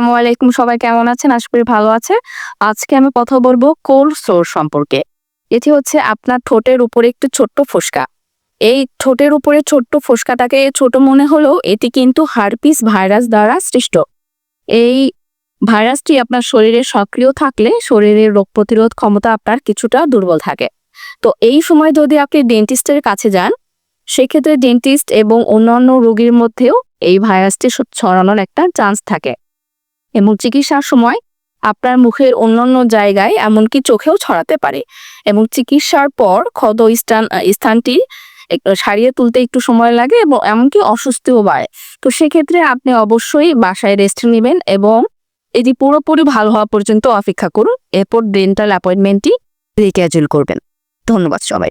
আসসালামু আলাইকুম। সবাই কেমন আছেন? আশা করি ভালো আছে আজকে আমি কথা বলব কোল্ড সোর সম্পর্কে। এটি হচ্ছে আপনার ঠোঁটের উপরে একটু ছোট্ট ফোসকা। এই ঠোঁটের উপরে ছোট্ট ফোসকাটাকে ছোট মনে হলেও এটি কিন্তু হারপিস ভাইরাস দ্বারা সৃষ্ট। এই ভাইরাসটি আপনার শরীরে সক্রিয় থাকলে শরীরের রোগ প্রতিরোধ ক্ষমতা আপনার কিছুটা দুর্বল থাকে। তো এই সময় যদি আপনি ডেন্টিস্টের কাছে যান, সেক্ষেত্রে ডেন্টিস্ট এবং অন্যান্য রোগীর মধ্যেও এই ভাইরাসটি ছড়ানোর একটা চান্স থাকে। এবং চিকিৎসার সময় আপনার মুখের অন্যান্য জায়গায় এমনকি চোখেও ছড়াতে পারে। এবং চিকিৎসার পর ক্ষত স্থান, স্থানটি সারিয়ে তুলতে একটু সময় লাগে এবং এমনকি অস্বস্তিও বাড়ে। তো সেক্ষেত্রে আপনি অবশ্যই বাসায় রেস্ট নেবেন এবং এটি পুরোপুরি ভালো হওয়া পর্যন্ত অপেক্ষা করুন। এরপর ডেন্টাল অ্যাপয়েন্টমেন্টটি রিক্যাজুল করবেন। ধন্যবাদ সবাই